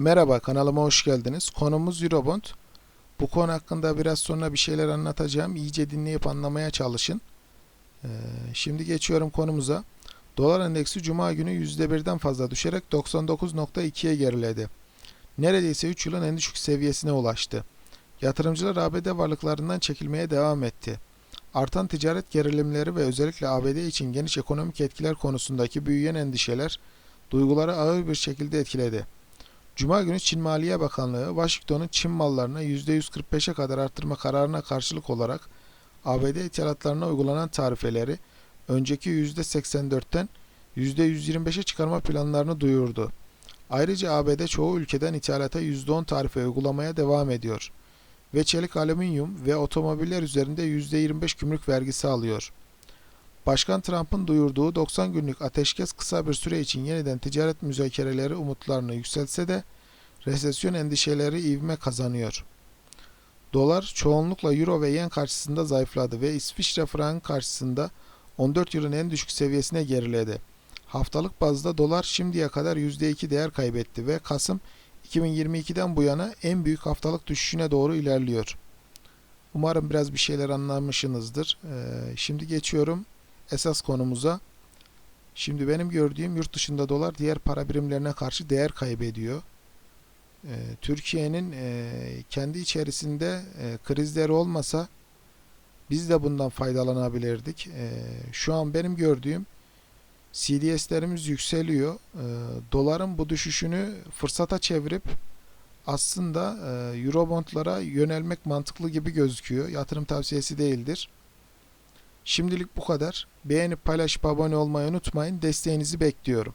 Merhaba kanalıma hoş geldiniz. Konumuz Eurobond. Bu konu hakkında biraz sonra bir şeyler anlatacağım. İyice dinleyip anlamaya çalışın. Ee, şimdi geçiyorum konumuza. Dolar endeksi Cuma günü %1'den fazla düşerek 99.2'ye geriledi. Neredeyse 3 yılın en düşük seviyesine ulaştı. Yatırımcılar ABD varlıklarından çekilmeye devam etti. Artan ticaret gerilimleri ve özellikle ABD için geniş ekonomik etkiler konusundaki büyüyen endişeler duyguları ağır bir şekilde etkiledi. Cuma günü Çin Maliye Bakanlığı, Washington'un Çin mallarına %145'e kadar arttırma kararına karşılık olarak ABD ithalatlarına uygulanan tarifeleri önceki %84'ten %125'e çıkarma planlarını duyurdu. Ayrıca ABD çoğu ülkeden ithalata %10 tarife uygulamaya devam ediyor ve çelik alüminyum ve otomobiller üzerinde %25 gümrük vergisi alıyor. Başkan Trump'ın duyurduğu 90 günlük ateşkes kısa bir süre için yeniden ticaret müzakereleri umutlarını yükseltse de resesyon endişeleri ivme kazanıyor. Dolar çoğunlukla Euro ve Yen karşısında zayıfladı ve İsviçre frangı karşısında 14 yılın en düşük seviyesine geriledi. Haftalık bazda dolar şimdiye kadar %2 değer kaybetti ve Kasım 2022'den bu yana en büyük haftalık düşüşüne doğru ilerliyor. Umarım biraz bir şeyler anlamışsınızdır. Ee, şimdi geçiyorum esas konumuza. Şimdi benim gördüğüm yurt dışında dolar diğer para birimlerine karşı değer kaybediyor. Ee, Türkiye'nin e, kendi içerisinde e, krizleri olmasa biz de bundan faydalanabilirdik. Ee, şu an benim gördüğüm CDS'lerimiz yükseliyor. Ee, doların bu düşüşünü fırsata çevirip aslında e, Eurobondlara yönelmek mantıklı gibi gözüküyor. Yatırım tavsiyesi değildir. Şimdilik bu kadar. Beğenip paylaşıp abone olmayı unutmayın. Desteğinizi bekliyorum.